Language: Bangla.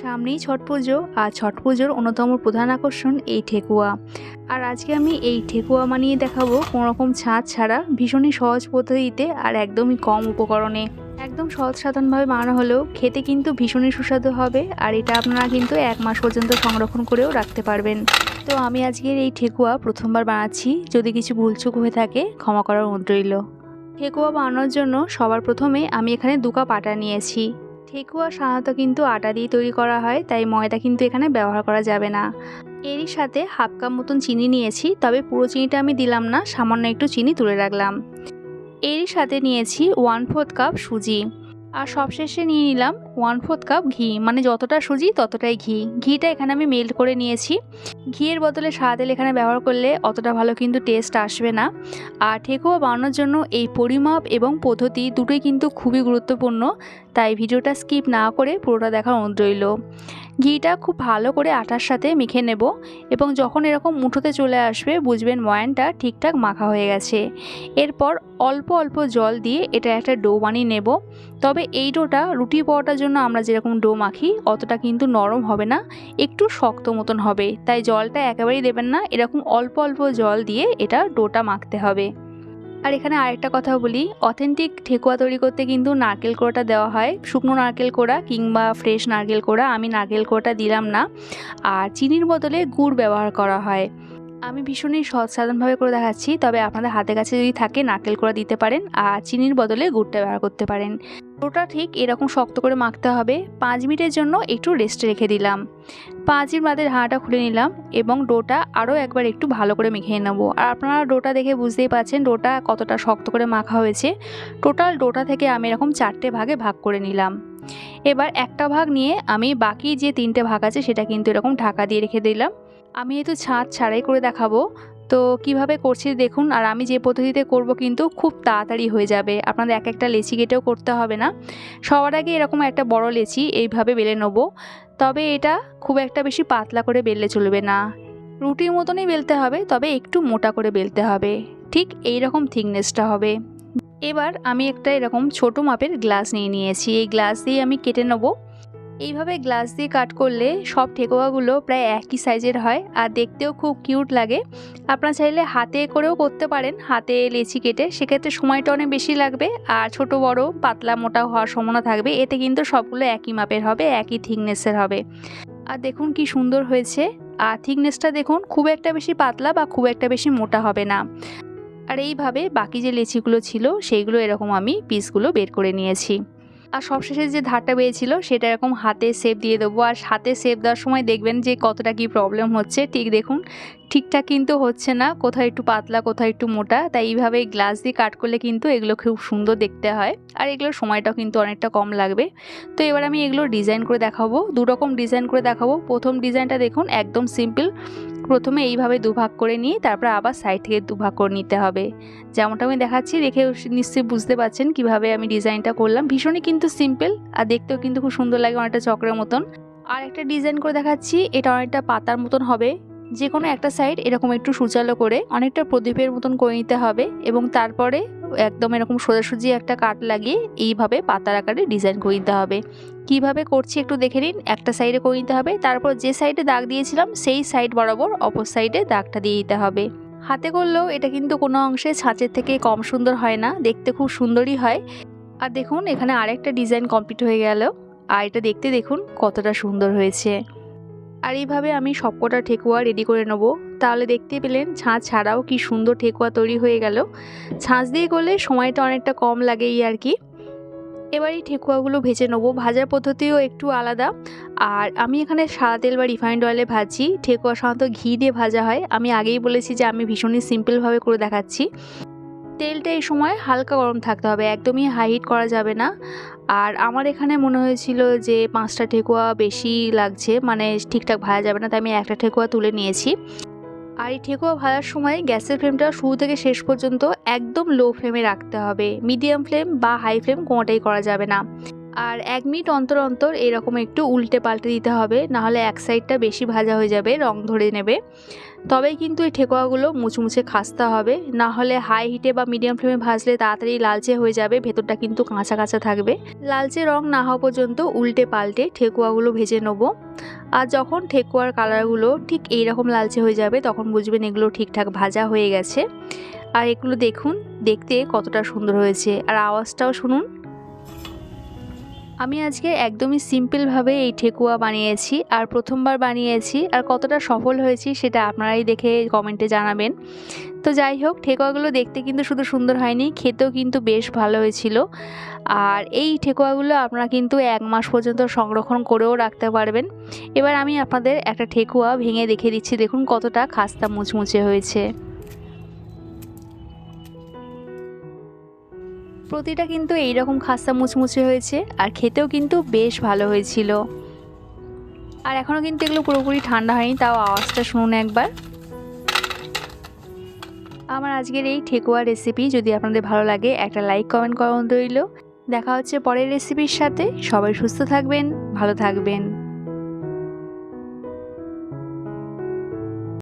সামনেই ছট পুজো আর ছট পুজোর অন্যতম প্রধান আকর্ষণ এই ঠেকুয়া। আর আজকে আমি এই ঠেকুয়া বানিয়ে দেখাবো কোনোরকম ছাঁচ ছাড়া ভীষণই সহজ পদ্ধতিতে আর একদমই কম উপকরণে। একদম সহজ সাধারণভাবে বানানো হলেও খেতে কিন্তু ভীষণই সুস্বাদু হবে আর এটা আপনারা কিন্তু এক মাস পর্যন্ত সংরক্ষণ করেও রাখতে পারবেন। তো আমি আজকের এই ঠেকুয়া প্রথমবার বানাচ্ছি। যদি কিছু ভুলচুক হয়ে থাকে ক্ষমা করার অনুরোধ রইল। ঠেকুয়া বানানোর জন্য সবার প্রথমে আমি এখানে দু কাপ আটা নিয়েছি। ঠেকুয়া সাধারণত কিন্তু আটা দিয়ে তৈরি করা হয়, তাই ময়দা কিন্তু এখানে ব্যবহার করা যাবে না। এরই সাথে হাফ কাপ মতন চিনি নিয়েছি, তবে পুরো চিনিটা আমি দিলাম না, সামান্য একটু চিনি তুলে রাখলাম। এরই সাথে নিয়েছি ওয়ান ফোর্থ কাপ সুজি। আর সবশেষে নিয়ে নিলাম ওয়ান ফোর্থ কাপ ঘি মানে যতটা সুজি ততটাই ঘি। ঘিটা এখানে আমি মেল্ট করে নিয়েছি। ঘিয়ের বদলে সাদা তেল এখানে ব্যবহার করলে অতটা ভালো কিন্তু টেস্ট আসবে না। আর ঠেকুয়া বানানোর জন্য এই পরিমাপ এবং পদ্ধতি দুটোই কিন্তু খুবই গুরুত্বপূর্ণ। তাই ভিডিওটা স্কিপ না করে পুরোটা দেখার অনুরোধ রইল। ঘিটা খুব ভালো করে আটার সাথে মেখে নেব এবং যখন এরকম মুঠোতে চলে আসবে, বুঝবেন ময়ানটা ঠিকঠাক মাখা হয়ে গেছে। এরপর অল্প অল্প জল দিয়ে এটা একটা ডো বানিয়ে নেব। তবে এই ডোটা রুটি পরোটার জন্য আমরা যেরকম ডো মাখি, অতটা কিন্তু নরম হবে না, একটু শক্ত মতন হবে। তাই জলটা একেবারেই দেবেন না, এরকম অল্প অল্প জল দিয়ে এটা ডোটা মাখতে হবে। আর এখানে আরেকটা কথা বলি, অথেন্টিক ঠেকুয়া তৈরি করতে কিন্তু নারকেল কোড়াটা দেওয়া হয়। শুকনো নারকেল কোড়া কিংবা ফ্রেশ নারকেল কোড়া আমি নারকেল কোড়াটা দিলাম না। আর চিনির বদলে গুড় ব্যবহার করা হয়। আমি ভীষণই সাধারণভাবে করে দেখাচ্ছি, তবে আপনাদের হাতে কাছে যদি থাকে নারকেল কোড়া দিতে পারেন, আর চিনির বদলে গুড়টা ব্যবহার করতে পারেন। ওটা ঠিক এরকম শক্ত করে মাখতে হবে। পাঁচ মিনিটের জন্য একটু রেস্টে রেখে দিলাম। পাঁচ মিনিট বাদে ঢাকাটা খুলে নিলাম এবং ডোটা আরও একবার একটু ভালো করে মেখে নেব। আর আপনারা ডোটা দেখে বুঝতেই পারছেন, ডোটা কতটা শক্ত করে মাখা হয়েছে। টোটাল ডোটা থেকে আমি এরকম চারটে ভাগে ভাগ করে নিলাম। এবার একটা ভাগ নিয়ে আমি বাকি যে তিনটে ভাগ আছে সেটা কিন্তু এরকম ঢাকা দিয়ে রেখে দিলাম। আমি যেহেতু ছাদ ছাড়াই করে দেখাবো তো কীভাবে করছি দেখুন, আর আমি যে পদ্ধতিতে করব কিন্তু খুব তাড়াতাড়ি হয়ে যাবে। আপনাদের এক একটা লেচি কেটেও করতে হবে না। সবার আগে এরকম একটা বড় লেচি এইভাবে বেলে নেব। তবে এটা খুব একটা বেশি পাতলা করে বেললে চলবে না। রুটির মতনই বেলতে হবে, তবে একটু মোটা করে বেলতে হবে। ঠিক এই রকম থিকনেসটা হবে। এবার আমি একটা এরকম ছোট মাপের গ্লাস নিয়ে নিয়েছি। এই গ্লাস দিয়ে আমি কেটে নেব। এইভাবে গ্লাস দিয়ে কাট করলে সব ঠেকোয়াগুলো প্রায় একই সাইজের হয় আর দেখতেও খুব কিউট লাগে। আপনারা চাইলে হাতে করেও করতে পারেন, হাতে লেচি কেটে। সেক্ষেত্রে সময়টা অনেক বেশি লাগবে আর ছোট, বড়, পাতলা, মোটা হওয়ার সম্ভাবনা থাকবে। এতে কিন্তু সবগুলো একই মাপের হবে, একই থিকনেসের হবে। আর দেখুন কি সুন্দর হয়েছে। আর থিকনেসটা দেখুন, খুব একটা বেশি পাতলা বা খুব একটা বেশি মোটা হবে না। আর এইভাবে বাকি যে লেচিগুলো ছিল, সেইগুলো এরকম আমি পিসগুলো বের করে নিয়েছি। আর সবশেষে যে ধারটা বেরিয়েছিল, সেটা এরকম হাতে সেপ দিয়ে দেবো। আর হাতে সেপ দেওয়ার সময় দেখবেন যে কতটা কি প্রবলেম হচ্ছে। ঠিক দেখুন, ঠিকঠাক কিন্তু হচ্ছে না, কোথাও একটু পাতলা, কোথাও একটু মোটা। তাই এইভাবে গ্লাস দিয়ে কাট করলে কিন্তু এগুলো খুব সুন্দর দেখতে হয়। আর এগুলোর সময়টাও কিন্তু অনেকটা কম লাগবে। তো এবার আমি এগুলো ডিজাইন করে দেখাবো। দু রকম ডিজাইন করে দেখাবো। প্রথম ডিজাইনটা দেখুন, একদম সিম্পল প্রথমে এইভাবে দুভাগ করে নিয়ে তারপর আবার সাইড থেকে দুভাগ করে নিতে হবে। যেমনটা আমি দেখাচ্ছি, দেখে নিশ্চয়ই বুঝতে পারছেন কীভাবে আমি ডিজাইনটা করলাম। ভীষণই কিন্তু সিম্পল আর দেখতেও কিন্তু খুব সুন্দর লাগে অনেকটা চক্রের মতন। আর একটা ডিজাইন করে দেখাচ্ছি, এটা অনেকটা পাতার মতন হবে। যে কোনো একটা সাইড এরকম একটু সুচালো করে অনেকটা প্রদীপের মতন করে নিতে হবে এবং তারপরে একদম এরকম সোজাসুজি একটা কাট লাগিয়ে এইভাবে পাতার আকারে ডিজাইন করে নিতে হবে। কীভাবে করছি একটু দেখে নিন, একটা সাইডে করে নিতে হবে, তারপর যে সাইডে দাগ দিয়েছিলাম, সেই সাইড বরাবর অপর সাইডে দাগটা দিয়ে দিতে হবে। হাতে করলেও এটা কিন্তু কোনো অংশে ছাঁচের থেকে কম সুন্দর হয় না, দেখতে খুব সুন্দরই হয়। আর দেখুন, এখানে আরেকটা ডিজাইন কমপ্লিট হয়ে গেল। আর এটা দেখতে দেখুন কতটা সুন্দর হয়েছে। আর এইভাবে আমি সবকটা ঠেকুয়া রেডি করে নেব। তাহলে দেখতে পেলেন ছাঁচ ছাড়াও কি সুন্দর ঠেকুয়া তৈরি হয়ে গেল। ছাঁচ দিয়ে করলে সময়টা অনেকটা কম লাগে এই আর কি। এবার এই ঠেকুয়াগুলো ভেজে নেব। ভাজার পদ্ধতিও একটু আলাদা। আর আমি এখানে সাদা তেল বা রিফাইন্ড অয়েলে ভাজি ঠেকুয়া সাধারণত ঘি দিয়ে ভাজা হয়। আমি আগেই বলেছি যে আমি ভীষণই সিম্পলভাবে করে দেখাচ্ছি। তেলটা এই সময় হালকা গরম থাকতে হবে। একদমই হাই হিট করা যাবে না। আর আমার এখানে মনে হয়েছিল যে পাঁচটা ঠেকুয়া বেশি লাগছে। মানে ঠিকঠাক ভাজা যাবে না। তাই আমি একটা ঠেকুয়া তুলে নিয়েছি। আর এই ঠেকুয়া ভাজার সময় গ্যাসের ফ্লেমটা শুরু থেকে শেষ পর্যন্ত একদম লো ফ্লেমে রাখতে হবে। মিডিয়াম ফ্লেম বা হাই ফ্লেম কোনোটাই করা যাবে না। আর এক মিনিট অন্তর অন্তর এরকম একটু উল্টে পাল্টে দিতে হবে, নাহলে এক সাইডটা বেশি ভাজা হয়ে যাবে, রং ধরে নেবে। তবেই কিন্তু এই ঠেকুয়াগুলো মুচমুচে খাসতে হবে। না হলে হাই হিটে বা মিডিয়াম ফ্লেমে ভাজলে তাড়াতাড়ি লালচে হয়ে যাবে, ভেতরটা কিন্তু কাঁচা কাঁচা থাকবে। লালচে রং না হওয়া পর্যন্ত উল্টে পাল্টে ঠেকুয়াগুলো ভেজে নেব। আর যখন ঠেকুয়ার কালারগুলো ঠিক এইরকম লালচে হয়ে যাবে, তখন বুঝবেন এগুলো ঠিকঠাক ভাজা হয়ে গেছে। আর এগুলো দেখুন, দেখতে কতটা সুন্দর হয়েছে। আর আওয়াজটাও শুনুন। আমি আজকে একদমই সিম্পলভাবে এই ঠেকুয়া বানিয়েছি আর প্রথমবার বানিয়েছি আর কতটা সফল হয়েছি সেটা আপনারাই দেখে কমেন্টে জানাবেন। তো যাই হোক, ঠেকুয়াগুলো দেখতে কিন্তু শুধু সুন্দর হয়নি, খেতেও কিন্তু বেশ ভালো হয়েছিল। আর এই ঠেকুয়াগুলো আপনারা কিন্তু এক মাস পর্যন্ত সংরক্ষণ করেও রাখতে পারবেন। এবার আমি আপনাদের একটা ঠেকুয়া ভেঙে দেখে দিচ্ছি, দেখুন কতটা খাস্তা মুচমুচে হয়েছে। প্রতিটা কিন্তু এইরকম খাস্তা মুচমুচে হয়েছে আর খেতেও কিন্তু বেশ ভালো হয়েছিল। আর এখনও কিন্তু এগুলো পুরোপুরি ঠান্ডা হয়নি, তাও আওয়াজটা শুনুন একবার। আমার আজকের এই ঠেকুয়া রেসিপি যদি আপনাদের ভালো লাগে, একটা লাইক কমেন্ট করুন রইল দেখা হচ্ছে পরের রেসিপির সাথে। সবাই সুস্থ থাকবেন, ভালো থাকবেন।